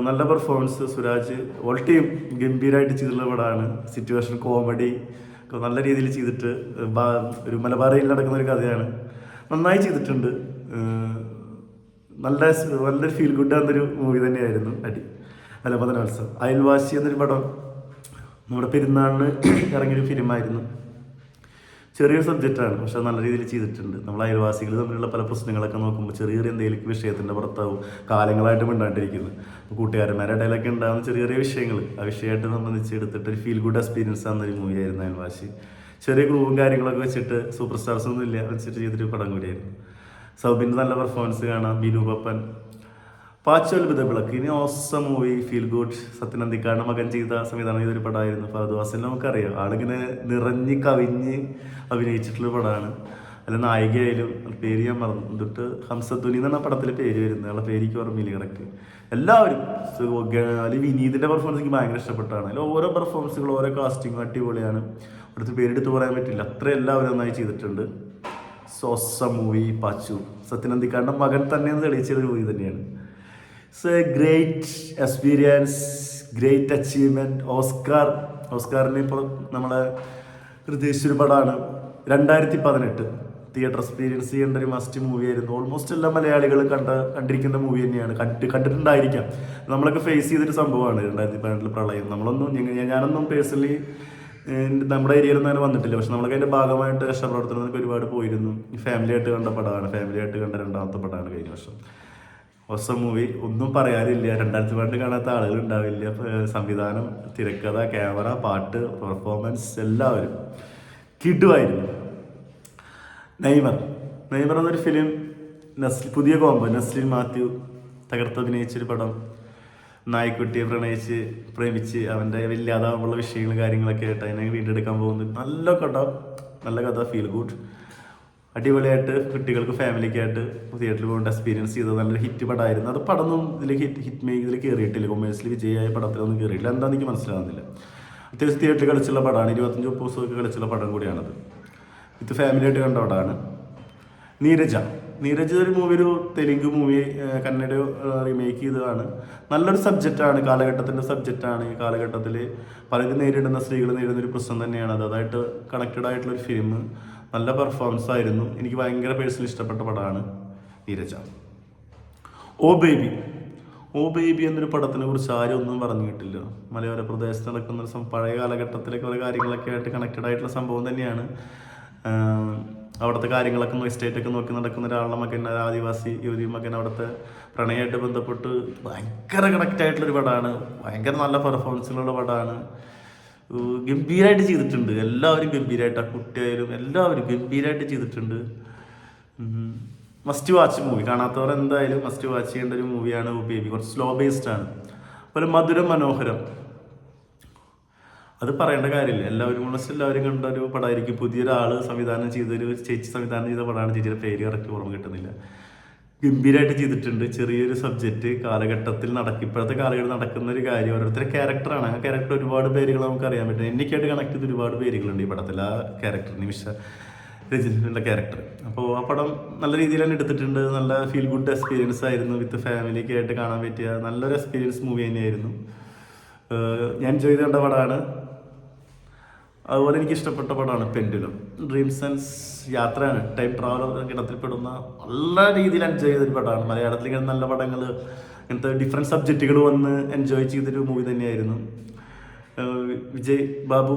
നല്ല പെർഫോമൻസ് സുരാജ്. ഓൾ ടീം ഗംഭീരമായിട്ട് ചെയ്തിട്ടുള്ള പടമാണ്. സിറ്റുവേഷൻ കോമഡി നല്ല രീതിയിൽ ചെയ്തിട്ട് ഒരു മലബാറയിൽ നടക്കുന്ന ഒരു കഥയാണ്. നന്നായി ചെയ്തിട്ടുണ്ട്. നല്ല നല്ലൊരു ഫീൽ ഗുഡ് ആകുന്നൊരു മൂവി തന്നെയായിരുന്നു. അടി. അലപതനോത്സവം പതനോത്സവം അയൽവാസി എന്നൊരു പടം നമ്മുടെ പെരുന്നാളിന് ഇറങ്ങിയൊരു ഫിലിമായിരുന്നു. ചെറിയൊരു സബ്ജക്റ്റാണ് പക്ഷെ നല്ല രീതിയിൽ ചെയ്തിട്ടുണ്ട്. നമ്മൾ അയൽവാസികൾ തമ്മിലുള്ള പല പ്രശ്നങ്ങളൊക്കെ നോക്കുമ്പോൾ ചെറിയ ചെറിയ എന്തെങ്കിലും വിഷയത്തിന്റെ പുറത്താവും കാലങ്ങളായിട്ട് മിണ്ടാണ്ടിരിക്കുന്നത് അപ്പോൾ കൂട്ടുകാരന്മാരുടെ ഇടയിലൊക്കെ ഉണ്ടാകുന്ന ചെറിയ ചെറിയ വിഷയങ്ങൾ ആ വിഷയമായിട്ട് സംബന്ധിച്ച് എടുത്തിട്ട് ഒരു ഫീൽ ഗുഡ് എക്സ്പീരിയൻസ് ആണെന്നൊരു മൂവി ആയിരുന്നു അയൽവാസി. ചെറിയ ഗ്രൂപ്പും കാര്യങ്ങളൊക്കെ വെച്ചിട്ട് സൂപ്പർ സ്റ്റാർസ് ഒന്നും ഇല്ല വെച്ചിട്ട് ചെയ്തിട്ട് പടം കൂടിയായിരുന്നു. സൗബിന്റെ നല്ല പെർഫോമൻസ് കാണാം ബിനു പപ്പൻ പാച്ചോൽബിത വിളക്ക്. ഇനി ഓസ മൂവി ഫീൽ ഗുഡ് സത്യനന്ദിക്കാട് മകൻ ചെയ്ത സംവിധാനം ചെയ്തൊരു പടമായിരുന്നു ഫഹദ് വാസിനെ നമുക്കറിയാം. ആളിങ്ങനെ നിറഞ്ഞ് കവിഞ്ഞ് അഭിനയിച്ചിട്ടുള്ള പടമാണ് അല്ല നായികയായാലും പേര് ഞാൻ മറന്നു. തൊട്ട് എന്ന പടത്തിലെ പേര് വരുന്നത്. അയാളെ പേരിക്ക് ഓർമ്മയില്ല കിടക്ക് എല്ലാവരും അല്ലെങ്കിൽ വിനീതിന്റെ പെർഫോമൻസ് എനിക്ക് ഭയങ്കര ഇഷ്ടപ്പെട്ടാണ്. അതിൽ ഓരോ പെർഫോമൻസുകൾ ഓരോ കാസ്റ്റിങ്ങും അടിപൊളിയാണ്. അടുത്ത് പേരെടുത്ത് പറയാൻ പറ്റില്ല. അത്ര എല്ലാവരും നന്നായി ചെയ്തിട്ടുണ്ട്. Sousa movie Pachu. സത്യനന്ദിക്കാരന്റെ മകൻ തന്നെ തെളിയിച്ചൊരു മൂവി തന്നെയാണ്. It's a great experience great achievement Oscar ഓസ്കാറിന് ഇപ്പോൾ നമ്മളെ ഉദ്ദേശിച്ചൊരു പടമാണ്. രണ്ടായിരത്തി പതിനെട്ട് തിയേറ്റർ എക്സ്പീരിയൻസ് ചെയ്യേണ്ട ഒരു മസ്റ്റ് മൂവി ആയിരുന്നു. ഓൾമോസ്റ്റ് എല്ലാ മലയാളികളും കണ്ട കണ്ടിരിക്കുന്ന മൂവി തന്നെയാണ്. കണ്ട് കണ്ടിട്ടുണ്ടായിരിക്കാം. നമ്മളൊക്കെ ഫേസ് ചെയ്തൊരു സംഭവമാണ് രണ്ടായിരത്തി പതിനെട്ടിൽ പ്രളയം. നമ്മളൊന്നും ഞാനൊന്നും പേഴ്സണലി നമ്മുടെ ഏരിയയിലൊന്നും അങ്ങനെ വന്നിട്ടില്ല. പക്ഷെ നമ്മളൊക്കെ അതിന്റെ ഭാഗമായിട്ട് രക്ഷാപ്രവർത്തനങ്ങൾക്ക് ഒരുപാട് പോയിരുന്നു. ഫാമിലിയായിട്ട് കണ്ട പടമാണ്. ഫാമിലിയായിട്ട് കണ്ട രണ്ടാമത്തെ പടമാണ് കഴിഞ്ഞ വർഷം. ഒസം മൂവി ഒന്നും പറയാനില്ല. രണ്ടായിരത്തി പതിനെട്ട് കാണാത്ത ആളുകൾ ഉണ്ടാവില്ല സംവിധാനം തിരക്കഥ ക്യാമറ പാട്ട് പെർഫോമൻസ് എല്ലാവരും കിഡുമായിരുന്നു നെയ്മർ. നെയ്മർ എന്നൊരു ഫിലിം നസ്ലി പുതിയ കോമ്പോ നസ്ലിൻ മാത്യു തകർത്ത് അഭിനയിച്ചൊരു പടം. നായ്ക്കുട്ടിയെ പ്രണയിച്ച് പ്രേമിച്ച് അവന്റെ ഇല്ലാതാവുമ്പോൾ വിഷയങ്ങൾ കാര്യങ്ങളൊക്കെ ആയിട്ട് അതിനെ വീണ്ടെടുക്കാൻ പോകുന്നു. നല്ല കഥ. നല്ല കഥ. ഫീൽ ഗുഡ് അടിപൊളിയായിട്ട് കുട്ടികൾക്ക് ഫാമിലിക്കായിട്ട് തിയേറ്ററിൽ പോകേണ്ട എക്സ്പീരിയൻസ് ചെയ്തത് നല്ലൊരു ഹിറ്റ് പടമായിരുന്നു. അത് പടമൊന്നും ഇതിൽ ഹിറ്റ് ഹിറ്റ് മേക്ക് ഇതിൽ കയറിയിട്ടില്ല കൊമേഴ്സിൽ വിജയമായ പടത്തിലൊന്നും കയറിയില്ല എന്താണെന്ന് എനിക്ക് മനസ്സിലാകുന്നില്ല അത്യാവശ്യം തിയേറ്ററിൽ കളിച്ചുള്ള പടമാണ്. ഇരുപത്തഞ്ച് മുപ്പത് കളിച്ചുള്ള പടം കൂടിയാണത്. ഇത് ഫാമിലിയായിട്ട് കണ്ട പടമാണ്. നീരജ. നീരജ് ഒരു മൂവി ഒരു തെലുങ്ക് മൂവി കന്നഡ റീമേക്ക് ചെയ്തതാണ്. നല്ലൊരു സബ്ജക്റ്റാണ് കാലഘട്ടത്തിന്റെ സബ്ജക്റ്റാണ് ഈ കാലഘട്ടത്തിൽ പലരും നേരിടുന്ന സ്ത്രീകൾ നേരിടുന്ന ഒരു പ്രശ്നം തന്നെയാണ് അത്. അതായിട്ട് കണക്റ്റഡ് ആയിട്ടുള്ള ഒരു ഫിലിം നല്ല പെർഫോമൻസ് ആയിരുന്നു. എനിക്ക് ഭയങ്കര പേഴ്സണലി ഇഷ്ടപ്പെട്ട പടമാണ് Neeraja. O Baby O Baby എന്നൊരു പടത്തിനെ കുറിച്ച് ആരും ഒന്നും പറഞ്ഞു കിട്ടില്ല മലയോര പ്രദേശത്ത് നടക്കുന്ന ഒരു പഴയ കാലഘട്ടത്തിലേക്ക് ഓരോ കാര്യങ്ങളൊക്കെ ആയിട്ട് കണക്റ്റഡ് ആയിട്ടുള്ള സംഭവം തന്നെയാണ്. അവിടുത്തെ കാര്യങ്ങളൊക്കെ സ്റ്റേറ്റ് ഒക്കെ നോക്കി നടക്കുന്ന ഒരാളുടെ മകൻ ആദിവാസി യുവതി മകൻ അവിടുത്തെ പ്രണയമായിട്ട് ബന്ധപ്പെട്ട് ഭയങ്കര കണക്റ്റ് ആയിട്ടുള്ളൊരു പടമാണ്. ഭയങ്കര നല്ല പെർഫോമൻസിലുള്ള പടമാണ്. ഗംഭീരമായിട്ട് ചെയ്തിട്ടുണ്ട്. എല്ലാവരും ഗംഭീരമായിട്ട് ആ കുട്ടിയായാലും എല്ലാവരും ഗംഭീരമായിട്ട് ചെയ്തിട്ടുണ്ട്. മസ്റ്റ് വാച്ച് മൂവി കാണാത്തവർ എന്തായാലും മസ്റ്റ് വാച്ച് ചെയ്യേണ്ട ഒരു മൂവിയാണ് ബേബി കുറച്ച് സ്ലോ ബേസ്ഡ് ആണ്. ഒരു മധുരം മനോഹരം. അത് പറയേണ്ട കാര്യമില്ല. എല്ലാവരും ഓൾമോസ്റ്റ് എല്ലാവരും കണ്ട ഒരു പടമായിരിക്കും. പുതിയൊരാൾ സംവിധാനം ചെയ്തൊരു ചേച്ചി സംവിധാനം ചെയ്ത പടമാണ്. ചേച്ചിയുടെ പേര് കറക്റ്റ് ഓർമ്മ കിട്ടുന്നില്ല. ഗംഭീരമായിട്ട് ചെയ്തിട്ടുണ്ട്. ചെറിയൊരു സബ്ജക്റ്റ് കാലഘട്ടത്തിൽ നടക്കും ഇപ്പോഴത്തെ കാലഘട്ടം നടക്കുന്ന ഒരു കാര്യം ഓരോരുത്തരുടെ ക്യാരക്ടറാണ് ആ ക്യാരക്ടർ ഒരുപാട് പേരുകൾ നമുക്ക് അറിയാൻ പറ്റും. എനിക്കായിട്ട് കണക്ട് ചെയ്ത് ഒരുപാട് പേരുകളുണ്ട് ഈ പടത്തിൽ. ആ ക്യാരക്ടർ നിമിഷ രചിച്ചിട്ടുള്ള ക്യാരക്ടർ അപ്പോൾ ആ പടം നല്ല രീതിയിൽ തന്നെ എടുത്തിട്ടുണ്ട്. നല്ല ഫീൽ ഗുഡ് എക്സ്പീരിയൻസ് ആയിരുന്നു. വിത്ത് ഫാമിലിയൊക്കെ ആയിട്ട് കാണാൻ പറ്റിയ നല്ലൊരു എക്സ്പീരിയൻസ് മൂവി തന്നെയായിരുന്നു. ഞാൻ എൻജോയ് ചെയ്ത് പടമാണ്. അതുപോലെ എനിക്ക് ഇഷ്ടപ്പെട്ട പടമാണ് പെൻഡുലം ഡ്രീം സെൻസ് യാത്രയാണ്. ടൈം ട്രാവലർ ഗണത്തിൽപ്പെടുന്ന നല്ല രീതിയിൽ എൻജോയ് ചെയ്തൊരു പടമാണ്. മലയാളത്തിൽ ഇങ്ങനെ നല്ല പടങ്ങൾ ഇങ്ങനത്തെ ഡിഫറെന്റ് സബ്ജക്റ്റുകൾ വന്ന് എൻജോയ് ചെയ്തൊരു മൂവി തന്നെയായിരുന്നു. വിജയ് ബാബു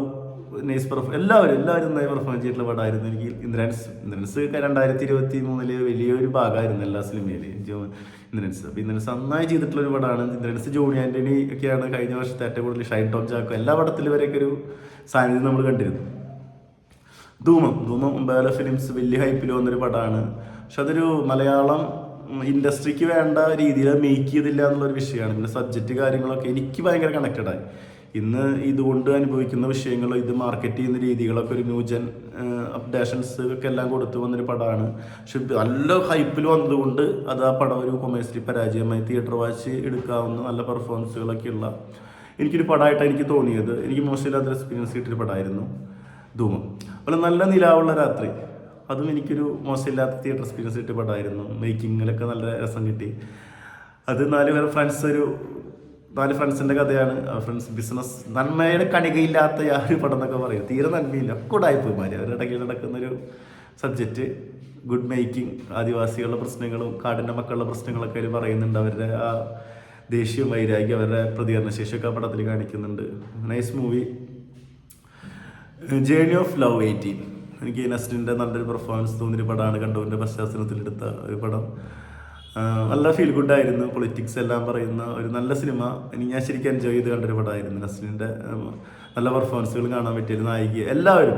നൈസ് പെർഫോം എല്ലാവരും എല്ലാവരും നന്നായി പെർഫോം ചെയ്തിട്ടുള്ള പടമായിരുന്നു. എനിക്ക് ഇന്ദ്രൻസ് ഇന്ദ്രൻസ് രണ്ടായിരത്തി ഇരുപത്തി മൂന്നിൽ വലിയൊരു ഭാഗമായിരുന്നു എല്ലാ സിനിമയിലും ജോ ഇന്ദ്രൻസ്. അപ്പോൾ ഇന്ദ്രൻസ് നന്നായി ചെയ്തിട്ടുള്ള ഒരു പടമാണ്. ഇന്ദ്രൻസ് ജോണി ആന്റണി ഒക്കെയാണ് കഴിഞ്ഞ വർഷത്തെ ഏറ്റവും കൂടുതൽ ഷൈൻ ടോം ചാക്കോ എല്ലാ പടത്തിലും വരെയൊക്കെ ഒരു സാന്നിധ്യം നമ്മൾ കണ്ടിരുന്നു. ധൂമം. ധൂമം മുമ്പേല ഫിലിംസ് വലിയ ഹൈപ്പിൽ വന്നൊരു പടമാണ് പക്ഷെ അതൊരു മലയാളം ഇൻഡസ്ട്രിക്ക് വേണ്ട രീതിയിൽ മേക്ക് ചെയ്തില്ല എന്നുള്ളൊരു വിഷയമാണ്. പിന്നെ സബ്ജക്റ്റ് കാര്യങ്ങളൊക്കെ എനിക്ക് ഭയങ്കര കണക്റ്റഡായി ഇന്ന് ഇതുകൊണ്ട് അനുഭവിക്കുന്ന വിഷയങ്ങൾ ഇത് മാർക്കറ്റ് ചെയ്യുന്ന രീതികളൊക്കെ ഒരു ന്യൂജൻ അപ്ഡേഷൻസ് ഒക്കെ എല്ലാം കൊടുത്തു വന്നൊരു പടമാണ് പക്ഷെ നല്ല ഹൈപ്പിൽ വന്നതുകൊണ്ട് അത് ആ പടം ഒരു കൊമേഴ്സ്യലി പരാജയമായി തിയേറ്റർ വാച്ച് എടുക്കാവുന്ന നല്ല പെർഫോമൻസുകളൊക്കെ ഉള്ള എനിക്കൊരു പടമായിട്ടാണ് എനിക്ക് തോന്നിയത്. എനിക്ക് മോശമില്ലാത്ത എക്സ്പീരിയൻസ് കിട്ടിയൊരു പടമായിരുന്നു ധൂമം. അതുപോലെ നല്ല നിലാവുള്ള രാത്രി. അതും എനിക്കൊരു മോശമില്ലാത്ത തിയേറ്റർ എക്സ്പീരിയൻസ് കിട്ടിയ പടമായിരുന്നു മേക്കിങ്ങിലൊക്കെ നല്ല രസം കിട്ടി. അത് നാല് പേർ ഫ്രണ്ട്സ് ഒരു നാല് ഫ്രണ്ട്സിന്റെ കഥയാണ്. ഫ്രണ്ട്സ് ബിസിനസ് നന്മയുടെ കണികയില്ലാത്ത ഒരു പടം എന്നൊക്കെ പറയും. തീരെ നന്മയില്ല. കൂടായ്പോയി മാറി. അവരുടെ ഇടയ്ക്ക് നടക്കുന്നൊരു സബ്ജക്റ്റ് ഗുഡ് മേക്കിംഗ് ആദിവാസികളുടെ പ്രശ്നങ്ങളും കാടിന്റെ മക്കളുടെ പ്രശ്നങ്ങളൊക്കെ അതിൽ പറയുന്നുണ്ട്. അവരുടെ ആ ദേഷ്യം വൈരാഗ്യം അവരുടെ പ്രതികരണശേഷിയൊക്കെ ആ പടത്തിൽ കാണിക്കുന്നുണ്ട്. Nice movie journey of love eighteen എനിക്ക് നസ്റ്റിന്റെ നല്ലൊരു പെർഫോമൻസ് തോന്നിയൊരു പടമാണ്. കണ്ടവന്റെ പശ്ചാത്തലത്തിലെടുത്ത ഒരു പടം. നല്ല ഫീൽ ഗുഡ് ആയിരുന്നു. പൊളിറ്റിക്സ് എല്ലാം പറയുന്ന ഒരു നല്ല സിനിമ. ഇനി ഞാൻ ശരിക്കും എൻജോയ് ചെയ്ത് കണ്ടൊരു പടമായിരുന്നു. നസ്ലിന്റെ നല്ല പെർഫോമൻസുകൾ കാണാൻ പറ്റിയത് നായിക. എല്ലാവരും.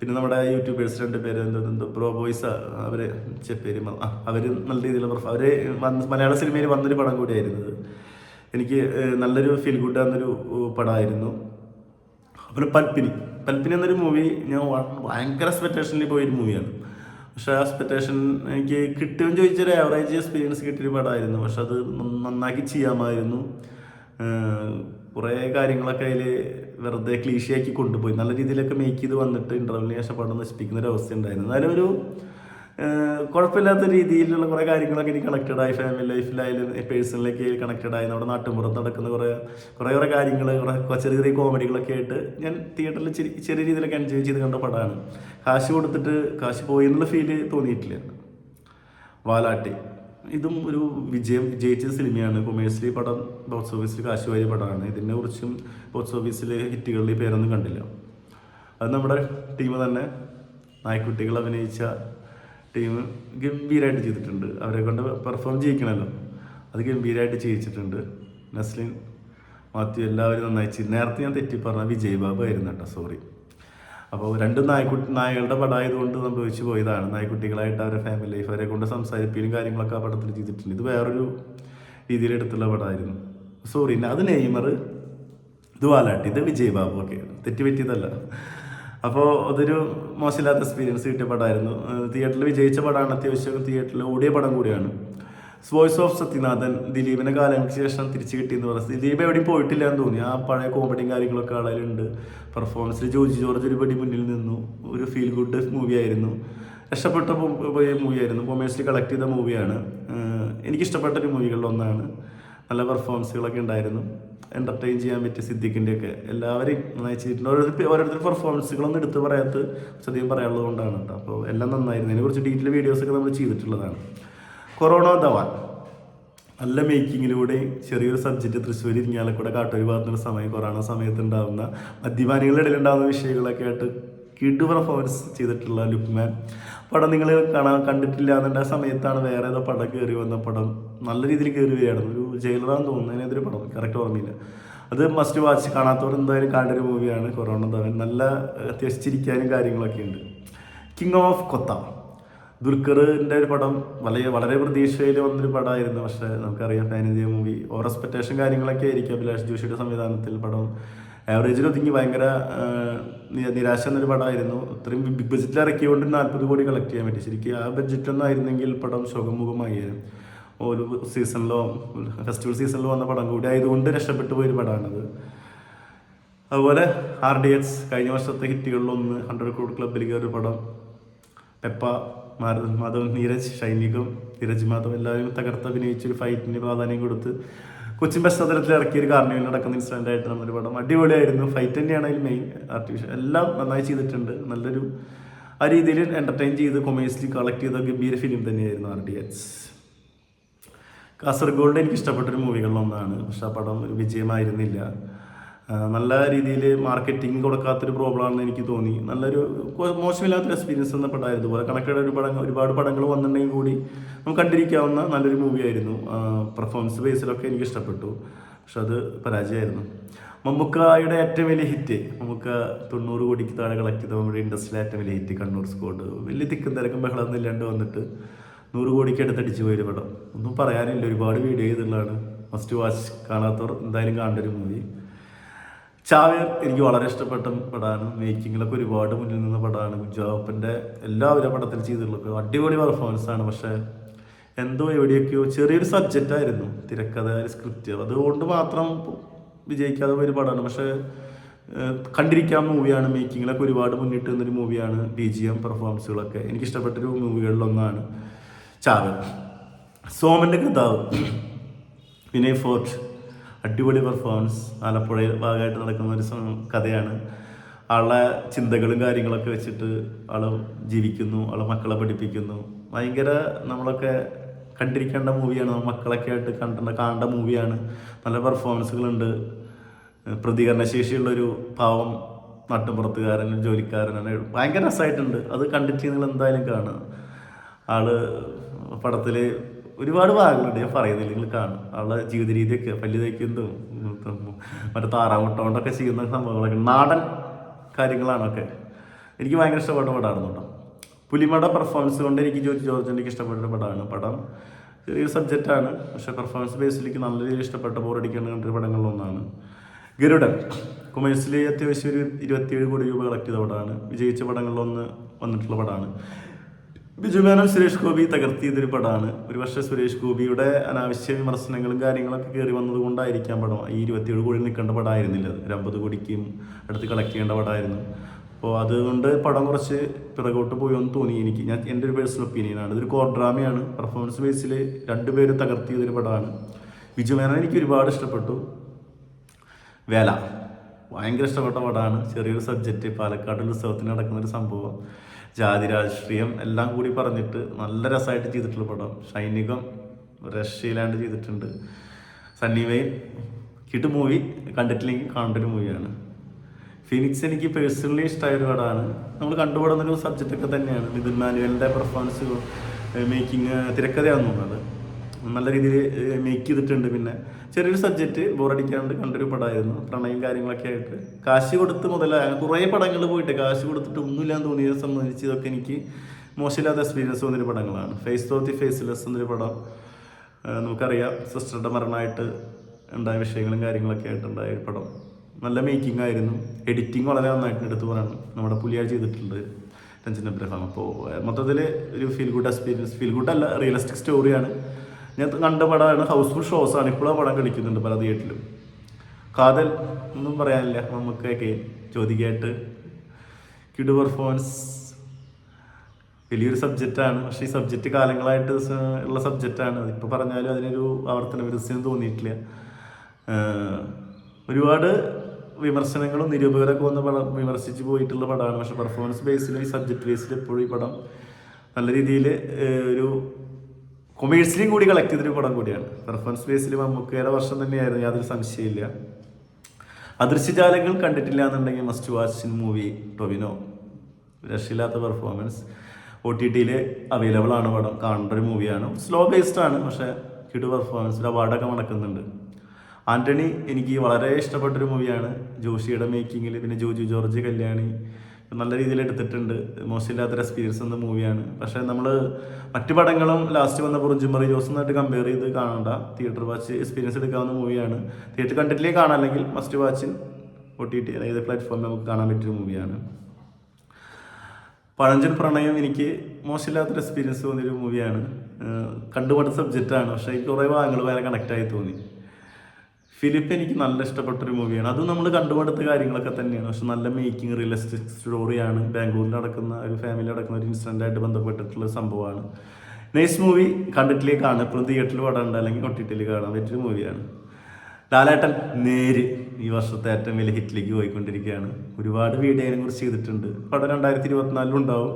പിന്നെ നമ്മുടെ യൂട്യൂബേഴ്സ് രണ്ട് പേര് എന്തോ പ്രോ ബോയ്സ് അവർ പേര് മ- ആ, അവർ നല്ല രീതിയിലുള്ള അവർ മലയാള സിനിമയിൽ വന്നൊരു പടം കൂടിയായിരുന്നു എനിക്ക് നല്ലൊരു ഫീൽ ഗുഡ് ആകുന്നൊരു പടമായിരുന്നു. അപ്പോൾ പൽപ്പിനി പൽപ്പിനി എന്നൊരു മൂവി ഞാൻ ഭയങ്കര എക്സ്പെക്ടേഷനിൽ പോയൊരു മൂവിയാണ് പക്ഷെ ആ എക്സ്പെക്ടേഷൻ എനിക്ക് കിട്ടുമെന്ന് ചോദിച്ചൊരു ആവറേജ് എക്സ്പീരിയൻസ് കിട്ടിയൊരു പടമായിരുന്നു. പക്ഷെ അത് നന്നാക്കി ചെയ്യാമായിരുന്നു. കുറേ കാര്യങ്ങളൊക്കെ അതിൽ വെറുതെ ക്ലീഷിയാക്കി കൊണ്ടുപോയി. നല്ല രീതിയിലൊക്കെ മേക്ക് ചെയ്ത് വന്നിട്ട് ഇന്റർവ്യൂവിന് ശേഷം പടം നശിപ്പിക്കുന്ന ഒരു അവസ്ഥ ഉണ്ടായിരുന്നു. എന്നാലും ഒരു കുഴപ്പമില്ലാത്ത രീതിയിലുള്ള കുറേ കാര്യങ്ങളൊക്കെ എനിക്ക് കണക്റ്റഡ് ആയി ഫാമിലി ലൈഫിലായാലും പേഴ്സണലൊക്കെ കണക്റ്റഡ് ആയി നമ്മുടെ നാട്ടിൻപുറത്ത് നടക്കുന്ന കുറേ കുറേ കുറേ കാര്യങ്ങൾ കുറേ ചെറിയ ചെറിയ കോമഡികളൊക്കെ ആയിട്ട് ഞാൻ തിയേറ്ററിൽ ചെറിയ ചെറിയ രീതിയിലൊക്കെ എൻജോയ് ചെയ്ത് കണ്ട പടമാണ്. കാശ് കൊടുത്തിട്ട് കാശ് പോയി എന്നുള്ള ഫീൽ തോന്നിയിട്ടില്ല. വാലാട്ടി. ഇതും ഒരു വിജയം വിജയിച്ച സിനിമയാണ്. കൊമേഴ്സ്ലി പടം ബോക്സ് ഓഫീസിൽ കാശ് വാരിയ പടമാണ്. ഇതിനെ കുറിച്ചും ബോക്സ് ഓഫീസിലെ ഹിറ്റുകളിൽ പേരൊന്നും കണ്ടില്ല. അത് നമ്മുടെ ടീം തന്നെ നായ്ക്കുട്ടികൾ അഭിനയിച്ച ടീം ഗംഭീരമായിട്ട് ചെയ്തിട്ടുണ്ട്. അവരെ കൊണ്ട് പെർഫോം ചെയ്യിക്കണമല്ലോ അത് ഗംഭീരമായിട്ട് ചെയ്യിച്ചിട്ടുണ്ട്. നസ്ലിൻ മാത്യു എല്ലാവരും നന്നായി ചെയ്തു. നേരത്തെ ഞാൻ തെറ്റി പറഞ്ഞ വിജയ് ബാബു ആയിരുന്നു കേട്ടോ. സോറി അപ്പോൾ രണ്ട് നായ്ക്കുട്ടി നായകളുടെ പടമായതുകൊണ്ട് സംഭവിച്ചു പോയതാണ്. നായ്ക്കുട്ടികളായിട്ട് അവരുടെ ഫാമിലി ലൈഫ് അവരെ കൊണ്ട് സംസാരിപ്പിക്കലും കാര്യങ്ങളൊക്കെ ആ പടത്തിൽ ചെയ്തിട്ടുണ്ട്. ഇത് വേറൊരു രീതിയിലെടുത്തുള്ള പടമായിരുന്നു. സോറി അത് നെയ്മർ ഇത് വാലാട്ടി ഇത് വിജയ് ബാബു ഒക്കെ തെറ്റ് പറ്റിയതല്ല അപ്പോൾ അതൊരു മോശമില്ലാത്ത എക്സ്പീരിയൻസ് കിട്ടിയ പടമായിരുന്നു. തിയേറ്ററിൽ വിജയിച്ച പടമാണ് അത്യാവശ്യം തിയേറ്ററിൽ ഓടിയ പടം കൂടിയാണ്. വോയിസ് ഓഫ് സത്യനാഥൻ ദിലീപിനെ കാലങ്ങൾക്ക് ശേഷം തിരിച്ചു കിട്ടിയെന്ന് പറഞ്ഞു ദിലീപ് എവിടെയും പോയിട്ടില്ല എന്ന് തോന്നി. ആ പഴയ കോമഡിയും കാര്യങ്ങളൊക്കെ ആളുകളുണ്ട് പെർഫോമൻസിൽ ജോജി ജോർജ് ഒരുപടി മുന്നിൽ നിന്നു. ഒരു ഫീൽ ഗുഡ് മൂവി ആയിരുന്നു. ഇഷ്ടപ്പെട്ട മൂവി ആയിരുന്നു. കൊമേഴ്സിൽ കളക്ട് ചെയ്ത മൂവിയാണ് എനിക്കിഷ്ടപ്പെട്ട ഒരു മൂവികളിലൊന്നാണ് നല്ല പെർഫോമൻസുകളൊക്കെ ഉണ്ടായിരുന്നു. എന്റർടൈൻ ചെയ്യാൻ പറ്റിയ സിദ്ദിഖിന്റെ ഒക്കെ എല്ലാവരെയും നന്നായി ചെയ്തിട്ടുണ്ട് ഓരോരുത്തർ പെർഫോമൻസുകളൊന്നും എടുത്ത് പറയാത്ത സത്യം പറയാനുള്ളത് കൊണ്ടാണ് കേട്ടോ. അപ്പോൾ എല്ലാം നന്നായിരുന്നു. അതിനെക്കുറിച്ച് ഡീറ്റെയിൽ വീഡിയോസൊക്കെ നമ്മൾ ചെയ്തിട്ടുള്ളതാണ്. കൊറോണ ധവാൻ നല്ല മേക്കിങ്ങിലൂടെ ചെറിയൊരു സബ്ജക്റ്റ് തൃശ്ശൂർ ഇരിങ്ങാലക്കൂടെ കാട്ടൊരു ഭാഗത്തുള്ള സമയം കൊറോണ സമയത്ത് ഉണ്ടാകുന്ന മദ്യപാനികളുടെ ഇടയിൽ ഉണ്ടാകുന്ന വിഷയങ്ങളൊക്കെ ആയിട്ട് കിഡ് പെർഫോമൻസ് ചെയ്തിട്ടുള്ള ലുക്മാൻ. പടം നിങ്ങൾ കാണാൻ കണ്ടിട്ടില്ല എന്നുണ്ട ആ സമയത്താണ് വേറെ ഏതോ പടം കയറി വന്ന പടം. നല്ല രീതിയിൽ കയറി വരികയായിരുന്നു. ഒരു ജയിലറാന്ന് തോന്നുന്നു അതിനെതിരെ പടം. കറക്റ്റ് ഓർമ്മയില്ല. അത് മസ്റ്റ് വാച്ച് കാണാത്തവർ എന്തായാലും കാണേണ്ട ഒരു മൂവിയാണ് കൊറോണ തവൻ നല്ല അത്യാവശ്യം ചിരിക്കാനും കാര്യങ്ങളൊക്കെ ഉണ്ട്. കിങ് ഓഫ് കൊത്ത ദുൽഖറിന്റെ ഒരു പടം വളരെ വളരെ പ്രതീക്ഷയിൽ വന്നൊരു പടമായിരുന്നു പക്ഷേ നമുക്കറിയാം pan India movie over expectation കാര്യങ്ങളൊക്കെ ആയിരിക്കും അഭിലാഷ് ജോഷിയുടെ സംവിധാനത്തിൽ പടം. ആവറേജിൽ ഒതുങ്ങി ഭയങ്കര നിരാശ എന്നൊരു പടമായിരുന്നു ഇത്രയും ബിഗ് ബഡ്ജറ്റിൽ ഇറക്കിയതുകൊണ്ട് നാൽപ്പത് കോടി കളക്ട് ചെയ്യാൻ പറ്റി. ശരിക്കും ആ ബഡ്ജറ്റൊന്നും ആയിരുന്നെങ്കിൽ പടം ശോകമുഖമായിരുന്നു ഒരു സീസണിലോ ഫെസ്റ്റിവൽ സീസണിലോ വന്ന പടം കൂടി ആയതുകൊണ്ട് രക്ഷപ്പെട്ടു പോയൊരു പടമാണത്. അതുപോലെ ആർ ഡി എക്സ് കഴിഞ്ഞ വർഷത്തെ ഹിറ്റുകളിലൊന്ന് ഹൺഡ്രഡ് ക്രോഡ് ക്ലബിൽ കയറിയ പടം. പെപ്പ മാധവ് മാധവൻ നീരജ് ഷൈനികം നീരജ് മാധവ് എല്ലാവരും തകർത്ത് അഭിനയിച്ച് ഒരു ഫൈറ്റിന് പ്രാധാന്യം കൊടുത്ത് കൊച്ചിൻ പശ്ചാത്തലത്തിൽ ഇറക്കിയ ഒരു കാർണിവൽ നടക്കുന്ന ഇൻസിഡന്റ് ആയിട്ട് നമ്മളൊരു പടം. അടിപൊളിയായിരുന്നു. ഫൈറ്റ് തന്നെയാണ് അതിൽ മെയിൻ ആർട്ടിഫിഷ്യൽ എല്ലാം നന്നായി ചെയ്തിട്ടുണ്ട്. നല്ലൊരു ആ രീതിയിൽ എന്റർടൈൻ ചെയ്ത് കൊമേഴ്സ്ലി കളക്ട് ചെയ്ത ഗംഭീര ഫിലിം തന്നെയായിരുന്നു ആർ ഡി എക്സ് കാസർഗോഡ് എനിക്ക് ഇഷ്ടപ്പെട്ടൊരു മൂവികളിലൊന്നാണ് പക്ഷെ ആ പടം ഒരു വിജയമായിരുന്നില്ല നല്ല രീതിയിൽ മാർക്കറ്റിംഗ് കൊടുക്കാത്തൊരു പ്രോബ്ലം ആണെന്ന് എനിക്ക് തോന്നി. നല്ലൊരു മോശമില്ലാത്തൊരു എക്സ്പീരിയൻസ് എന്ന പടമായിരുന്നു. അതുപോലെ കണക്റ്റഡ് ഒരു പടങ്ങൾ ഒരുപാട് പടങ്ങൾ വന്നിട്ടുണ്ടെങ്കിൽ കൂടി നമുക്ക് കണ്ടിരിക്കാവുന്ന നല്ലൊരു മൂവിയായിരുന്നു പെർഫോമൻസ് ബേസിലൊക്കെ എനിക്ക് ഇഷ്ടപ്പെട്ടു. പക്ഷെ അത് പരാജയമായിരുന്നു. മമ്മുക്കായുടെ ഏറ്റവും വലിയ ഹിറ്റ് നമുക്ക് തൊണ്ണൂറ് കോടിക്ക് താഴെ കളക്ട് ചെയ്ത നമ്മുടെ ഇൻഡസ്ട്രിയിലെ ഏറ്റവും വലിയ ഹിറ്റ് കണ്ണൂർ സ്കോഡ് വലിയ തിക്കും തിരക്കും ബഹളമൊന്നും ഇല്ലാണ്ട് വന്നിട്ട് നൂറ് കോടിക്ക് അടുത്തടിച്ച് പോയൊരു പടം. ഒന്നും പറയാനില്ല. ഒരുപാട് വീഡിയോ ചെയ്തിട്ടുള്ളതാണ്. മസ്റ്റ് വാച്ച് കാണാത്തവർ എന്തായാലും കാണേണ്ട ഒരു മൂവി ചാവേർ എനിക്ക് വളരെ ഇഷ്ടപ്പെട്ട പടമാണ്. മേക്കിങ്ങിലൊക്കെ ഒരുപാട് മുന്നിൽ നിന്ന പടമാണ്. കുഞ്ചാപ്പന്റെ എല്ലാവരും പടത്തിൽ ചെയ്തിട്ടുള്ളത് അടിപൊളി പെർഫോമൻസ് ആണ്. പക്ഷേ എന്തോ എവിടെയൊക്കെയോ ചെറിയൊരു സബ്ജക്റ്റ് ആയിരുന്നു. തിരക്കഥ സ്ക്രിപ്റ്റ് അതുകൊണ്ട് മാത്രം വിജയിക്കാതെ ഒരു പടമാണ്. പക്ഷേ കണ്ടിരിക്കാൻ മൂവിയാണ് മേക്കിങ്ങിലൊക്കെ ഒരുപാട് മുന്നിട്ട് നിന്നൊരു മൂവിയാണ് ബി ജി എം പെർഫോമൻസുകളൊക്കെ എനിക്കിഷ്ടപ്പെട്ടൊരു മൂവികളിലൊന്നാണ് ചാവൽ. സോമന്റെ കഥാവ് വിനയ് ഫോർട്ട്. അടിപൊളി പെർഫോമൻസ് ആലപ്പുഴയിൽ ഭാഗമായിട്ട് നടക്കുന്ന ഒരു കഥയാണ്. ആളെ ചിന്തകളും കാര്യങ്ങളൊക്കെ വെച്ചിട്ട് ആൾ ജീവിക്കുന്നു ആളെ മക്കളെ പഠിപ്പിക്കുന്നു. ഭയങ്കര നമ്മളൊക്കെ കണ്ടിരിക്കേണ്ട മൂവിയാണ് മക്കളൊക്കെ ആയിട്ട് കണ്ട കാണേണ്ട മൂവിയാണ് നല്ല പെർഫോമൻസുകളുണ്ട് പ്രതികരണശേഷിയുള്ളൊരു പാവം നാട്ടുപുറത്തുകാരൻ ജോലിക്കാരനും. ഭയങ്കര രസമായിട്ടുണ്ട് അത് കണ്ടിട്ട് നിങ്ങൾ എന്തായാലും കാണുക. ആൾ പടത്തിൽ ഒരുപാട് ഭാഗങ്ങളുണ്ട് ഞാൻ പറയുന്നില്ല നിങ്ങൾ കാണും. ആളുടെ ജീവിത രീതിയൊക്കെ പല്ല് തേക്കുന്നതും മറ്റേ താറാമുട്ട കൊണ്ടൊക്കെ ചെയ്യുന്ന സംഭവങ്ങളൊക്കെ നാടൻ കാര്യങ്ങളാണൊക്കെ. എനിക്ക് ഭയങ്കര ഇഷ്ടപ്പെട്ട പടമാണ് കേട്ടോ. പുലിമട പെർഫോമൻസ് കൊണ്ട് എനിക്ക് ജോർജ് എനിക്ക് ഇഷ്ടപ്പെട്ട പടമാണ്. പടം ചെറിയൊരു സബ്ജക്റ്റാണ് പക്ഷേ പെർഫോമൻസ് ബേസിലേക്ക് നല്ല രീതിയിൽ ഇഷ്ടപ്പെട്ട ബോറടിക്കേണ്ട കണ്ടൊരു പടങ്ങളിലൊന്നാണ് ഗരുഡൻ. കൊമേഴ്സിൽ അത്യാവശ്യം ഒരു ഇരുപത്തിയേഴ് കോടി രൂപ കളക്ട് ചെയ്ത പടമാണ്. വിജയിച്ച പടങ്ങളിലൊന്ന് വന്നിട്ടുള്ള പടമാണ്. ബിജു മേനോൻ സുരേഷ് ഗോപി തകർത്തിയതൊരു പടമാണ്. ഒരു പക്ഷേ സുരേഷ് ഗോപിയുടെ അനാവശ്യ വിമർശനങ്ങളും കാര്യങ്ങളൊക്കെ കയറി വന്നത് കൊണ്ടായിരിക്കാം പടം. ഈ ഇരുപത്തിയേഴ് കോടി നിൽക്കേണ്ട പടമായിരുന്നില്ല ഒരു അമ്പത് കോടിക്കും അടുത്ത് കളക്ട് ചെയ്യേണ്ട പടമായിരുന്നു അപ്പോൾ അതുകൊണ്ട് പടം കുറച്ച് പിറകോട്ട് പോയോ എന്ന് തോന്നി എനിക്ക്. ഞാൻ എന്റെ ഒരു പേഴ്സണൽ ഒപ്പീനിയനാണ് ഇതൊരു കോർ ഡ്രാമയാണ് പെർഫോമൻസ് ബേസിൽ രണ്ടുപേരും തകർത്തിയതൊരു പടമാണ്. ബിജുമേനോൻ എനിക്ക് ഒരുപാട് ഇഷ്ടപ്പെട്ടു. വേല. ഭയങ്കര ഇഷ്ടപ്പെട്ട പടമാണ് ചെറിയൊരു സബ്ജക്റ്റ് പാലക്കാട് ഉത്സവത്തിന് നടക്കുന്ന ഒരു സംഭവം. ജാതി രാഷ്ട്രീയം എല്ലാം കൂടി പറഞ്ഞിട്ട് നല്ല രസമായിട്ട് ചെയ്തിട്ടുള്ള പടം. സൈനികം രക്ഷയിലാണ്ട് ചെയ്തിട്ടുണ്ട്. സണ്ണി വെയിൻ കിട്ട് മൂവി കണ്ടിട്ടില്ലെങ്കിൽ കാണേണ്ട ഒരു മൂവിയാണ്. ഫിനിക്സ് എനിക്ക് പേഴ്സണലി ഇഷ്ടമായ ഒരു പടമാണ്. നമ്മൾ കണ്ടുപടുന്ന ഒരു സബ്ജക്റ്റ് ഒക്കെ തന്നെയാണ്. മിഥുൻ മാനുവലിന്റെ പെർഫോമൻസ് മേക്കിംഗ് തിരക്കഥയാണെന്ന് തോന്നുന്നത്. നല്ല രീതിയിൽ മേക്ക് ചെയ്തിട്ടുണ്ട് പിന്നെ. ചെറിയൊരു സബ്ജക്റ്റ് ബോറടിക്കാണ്ട് കണ്ടൊരു പടമായിരുന്നു പ്രണയം കാര്യങ്ങളൊക്കെ ആയിട്ട്. കാശ് കൊടുത്ത് മുതലായ കുറേ പടങ്ങൾ പോയിട്ട് കാശ് കൊടുത്തിട്ട് ഒന്നുമില്ലാന്ന് തോന്നിയത് സംബന്ധിച്ച് ഇതൊക്കെ എനിക്ക് മോശമില്ലാത്ത എക്സ്പീരിയൻസ് തോന്നിയൊരു പടങ്ങളാണ്. ഫേസ് ഓഫ് ദി ഫേസ്ലെസ് എന്നൊരു പടം നമുക്കറിയാം. സിസ്റ്ററുടെ മരണമായിട്ട് ഉണ്ടായ വിഷയങ്ങളും കാര്യങ്ങളൊക്കെ ആയിട്ടുണ്ടായ ഒരു പടം. നല്ല മേക്കിംഗ് ആയിരുന്നു. എഡിറ്റിംഗ് വളരെ നന്നായിട്ട് എടുത്തു പറയണം നമ്മുടെ പുലിയാർ ചെയ്തിട്ടുണ്ട് രഞ്ജൻ അബ്രഹാം. അപ്പോൾ മൊത്തത്തിൽ ഒരു feel good experience feel good അല്ല റിയലിസ്റ്റിക് സ്റ്റോറിയാണ് ഞാൻ കണ്ട പടമാണ് ഹൗസ്ഫുൾ ഷോസ് ആണ്. ഇപ്പോഴും പടം കളിക്കുന്നുണ്ട് പല തിയേറ്ററിലും കാതൽ ഒന്നും പറയാനില്ല. നമുക്കൊക്കെ ചോദിക്കായിട്ട് കിഡ് പെർഫോമൻസ് വലിയൊരു സബ്ജക്റ്റാണ് പക്ഷേ ഈ സബ്ജക്റ്റ് കാലങ്ങളായിട്ട് ഉള്ള സബ്ജക്റ്റാണ് ഇപ്പോൾ പറഞ്ഞാലും അതിനൊരു ആവർത്തന വിരസ്യം തോന്നിയിട്ടില്ല. ഒരുപാട് വിമർശനങ്ങളും നിരൂപകരൊക്കെ വന്ന് പടം വിമർശിച്ച് പോയിട്ടുള്ള പടമാണ്. പക്ഷെ പെർഫോമൻസ് ബേസിലും ഈ സബ്ജക്റ്റ് ബേസിലും എപ്പോഴും ഈ പടം നല്ല രീതിയിൽ ഒരു കൊമേഴ്സ്യലിയും കൂടി കളക്ട് ചെയ്തൊരു പടം കൂടിയാണ്. പെർഫോമൻസ് ബേസിൽ മമ്മൂക്കയുടെ വർഷം തന്നെയായിരുന്നു യാതൊരു സംശയമില്ല അദൃശ്യജാലങ്ങൾ കണ്ടിട്ടില്ല എന്നുണ്ടെങ്കിൽ must watch in movie Tovino രക്ഷയില്ലാത്ത പെർഫോമൻസ് ഒ ടി ടിയിൽ അവൈലബിൾ ആണ് പടം കാണേണ്ട ഒരു മൂവിയാണ് സ്ലോ ബേസ്ഡ് ആണ് പക്ഷേ കിടു പെർഫോമൻസ് ഒരു അവാർഡൊക്കെ മണക്കുന്നുണ്ട് ആന്റണി എനിക്ക് വളരെ ഇഷ്ടപ്പെട്ടൊരു മൂവിയാണ് ജോഷിയുടെ മേക്കിങ്ങിൽ പിന്നെ ജോജു ജോർജ് കല്യാണി നല്ല രീതിയിൽ എടുത്തിട്ടുണ്ട്. മോശമില്ലാത്തൊരു എക്സ്പീരിയൻസ് എന്ന മൂവിയാണ് പക്ഷേ നമ്മൾ മറ്റു പടങ്ങളും ലാസ്റ്റ് വന്ന പുറഞ്ചുമറി ജോസുമായിട്ട് കമ്പയർ ചെയ്ത് കാണണ്ട. തിയേറ്റർ വാച്ച് എക്സ്പീരിയൻസ് എടുക്കാവുന്ന മൂവിയാണ് തിയേറ്റർ കണ്ടിട്ടില്ലേ കാണാം. അല്ലെങ്കിൽ must watch in O T T പ്ലാറ്റ്ഫോമിൽ നമുക്ക് കാണാൻ പറ്റിയ മൂവിയാണ് പഴഞ്ചൻ പ്രണയം എനിക്ക് മോശമില്ലാത്തൊരു എക്സ്പീരിയൻസ് തോന്നിയൊരു മൂവിയാണ് കണ്ടുപെട്ട സബ്ജക്റ്റാണ് പക്ഷേ എനിക്ക് കുറേ ഭാഗങ്ങൾ വേറെ കണക്റ്റായി തോന്നി. ഫിലിപ്പ് എനിക്ക് നല്ല ഇഷ്ടപ്പെട്ടൊരു മൂവിയാണ്. അത് നമ്മൾ കണ്ടുപിടുത്ത കാര്യങ്ങളൊക്കെ തന്നെയാണ്. പക്ഷെ നല്ല മേക്കിംഗ് റിയലിസ്റ്റിക് സ്റ്റോറിയാണ് ബാംഗ്ലൂരിൽ നടക്കുന്ന ഒരു ഫാമിലി നടക്കുന്ന ഒരു ഇൻസിഡന്റ് ആയിട്ട് ബന്ധപ്പെട്ടിട്ടുള്ള സംഭവമാണ്. നൈസ് മൂവി കണ്ടിട്ടില്ലേ കാണും. എപ്പോഴും തിയേറ്ററിൽ പാടാണ്ട് അല്ലെങ്കിൽ ഒട്ടിട്ടിൽ കാണാൻ പറ്റിയൊരു മൂവിയാണ്. ലാലേട്ടൻ നേര് ഈ വർഷത്തെ ഏറ്റവും വലിയ ഹിറ്റിലേക്ക് പോയിക്കൊണ്ടിരിക്കുകയാണ്. ഒരുപാട് വീഡിയോ അതിനെ കുറിച്ച് ചെയ്തിട്ടുണ്ട്. പടം രണ്ടായിരത്തി ഇരുപത്തിനാലിലും ഉണ്ടാവും.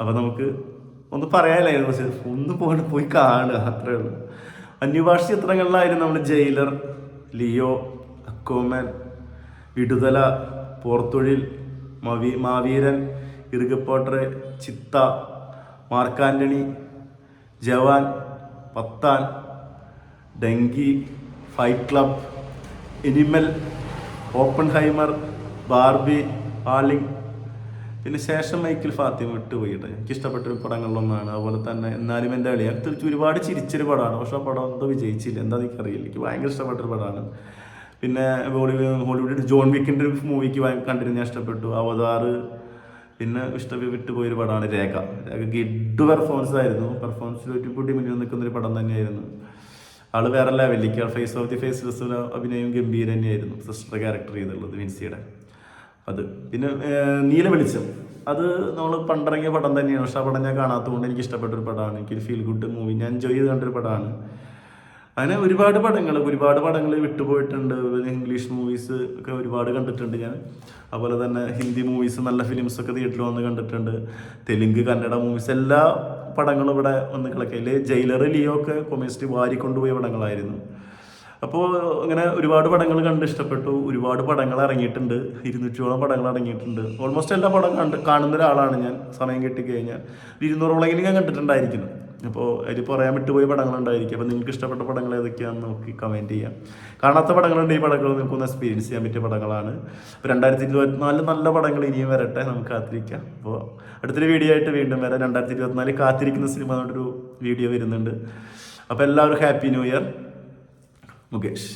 അപ്പോൾ നമുക്ക് ഒന്ന് പറയാനില്ല അതിനെക്കുറിച്ച് ഒന്ന് പോയിട്ട് പോയി കാണുക. അത്രേ ഉള്ളൂ. അന്യഭാഷ ചിത്രങ്ങളിലായിരുന്നു നമ്മൾ jailer Leo അക്കോമൻ ഇടുതല പോർത്തൊഴിൽ മവി Maaveeran ഇറുകപ്പോട്ടറ് Chithha Mark Antony Jawan Pathaan Dunki Fight Club Animal Oppenheimer Barbie ആളിംഗ് പിന്നെ ശേഷം മൈക്കിൾ ഫാത്തിമ വിട്ടുപോയിട്ട് എനിക്ക് ഇഷ്ടപ്പെട്ട ഇഷ്ടപ്പെട്ടൊരു പടങ്ങളിലൊന്നാണ്. അതുപോലെ തന്നെ എന്നാലും എന്റെ കളി ഞാൻ തിരിച്ച് ഒരുപാട് ചിരിച്ചൊരു പടമാണ്. പക്ഷെ ആ പടം എന്തോ വിജയിച്ചില്ല. എന്താ എനിക്കറിയില്ല എനിക്ക് ഭയങ്കര ഇഷ്ടപ്പെട്ടൊരു പടമാണ്. പിന്നെ ബോളിവുഡ് ഹോളിവുഡ് ജോൺ വിക്കിന്റെ ഒരു മൂവിക്ക് കണ്ടിരുന്നു. ഞാൻ ഇഷ്ടപ്പെട്ടു. അവതാറ്. പിന്നെ ഇഷ്ടപ്പെട്ട് വിട്ടുപോയൊരു പടമാണ് രേഖ. രേഖ ഗിഡ് പെർഫോമൻസ് ആയിരുന്നു. പെർഫോമൻസിൽ ഒരു പൊടി മുന്നിൽ നിൽക്കുന്ന ഒരു പടം തന്നെയായിരുന്നു. ആൾ വേറെ ലെവലിലേക്ക് ഫേസ് ഓഫ് ദി ഫേസ് അഭിനയം ഗംഭീര തന്നെയായിരുന്നു. സിസ്റ്റർ ക്യാരക്ടർ ചെയ്തുള്ളത് വിൻസിയുടെ. അത്. പിന്നെ നീല വെളിച്ചം. അത് നമ്മൾ പണ്ടിറങ്ങിയ പടം തന്നെയാണ്. പക്ഷെ ആ പടം ഞാൻ കാണാത്തതുകൊണ്ട് എനിക്ക് ഇഷ്ടപ്പെട്ട ഒരു പടമാണ് എനിക്കൊരു ഫീൽ ഗുഡ് മൂവി ഞാൻ എൻജോയ് ചെയ്ത് കണ്ടൊരു പടമാണ്. അങ്ങനെ ഒരുപാട് പടങ്ങൾ ഒരുപാട് പടങ്ങൾ വിട്ടുപോയിട്ടുണ്ട്. ഇംഗ്ലീഷ് മൂവീസ് ഒക്കെ ഒരുപാട് കണ്ടിട്ടുണ്ട് ഞാൻ. അതുപോലെ തന്നെ ഹിന്ദി മൂവീസ് നല്ല ഫിലിംസ് ഒക്കെ തിയേറ്ററിൽ വന്ന് കണ്ടിട്ടുണ്ട്. തെലുങ്ക് കന്നഡ മൂവീസ് എല്ലാ പടങ്ങളും ഇവിടെ വന്ന് കളക്കയിൽ ജയിലർ ലിയോ ഒക്കെ കൊമേസ്റ്റ് വാരിക്കൊണ്ടുപോയ പടങ്ങളായിരുന്നു. അപ്പോൾ അങ്ങനെ ഒരുപാട് പടങ്ങൾ കണ്ട് ഇഷ്ടപ്പെട്ടു. ഒരുപാട് പടങ്ങൾ ഇറങ്ങിയിട്ടുണ്ട്. ഇരുന്നൂറ്റോളം പടങ്ങൾ ഇറങ്ങിയിട്ടുണ്ട്. ഓൾമോസ്റ്റ് എല്ലാ പടം കണ്ട് കാണുന്ന ഒരാളാണ് ഞാൻ. സമയം കിട്ടിക്കഴിഞ്ഞാൽ. ഇരുന്നൂറോളെങ്കിലും ഞാൻ കണ്ടിട്ടുണ്ടായിരിക്കുന്നു അപ്പോൾ അതിൽ പറയാൻ വിട്ടുപോയ പടങ്ങളുണ്ടായിരിക്കും അപ്പോൾ നിങ്ങൾക്ക് ഇഷ്ടപ്പെട്ട പടങ്ങൾ ഏതൊക്കെയാണെന്ന് നോക്കി കമന്റ് ചെയ്യാം. കാണാത്ത പടങ്ങളുണ്ട് ഈ പടങ്ങൾ. നിങ്ങൾക്കൊന്ന് എക്സ്പീരിയൻസ് ചെയ്യാൻ പറ്റിയ പടങ്ങളാണ്. അപ്പോൾ രണ്ടായിരത്തി ഇരുപത്തിനാല് നല്ല പടങ്ങൾ ഇനിയും വരട്ടെ. നമുക്ക് കാത്തിരിക്കാം. അപ്പോൾ അടുത്തൊരു വീഡിയോ ആയിട്ട് വീണ്ടും വരാം. രണ്ടായിരത്തി ഇരുപത്തിനാല് കാത്തിരിക്കുന്ന സിനിമ എന്നൊരു വീഡിയോ വരുന്നുണ്ട്. അപ്പോൾ എല്ലാവരും ഹാപ്പി ന്യൂ ഇയർ മുകേഷ്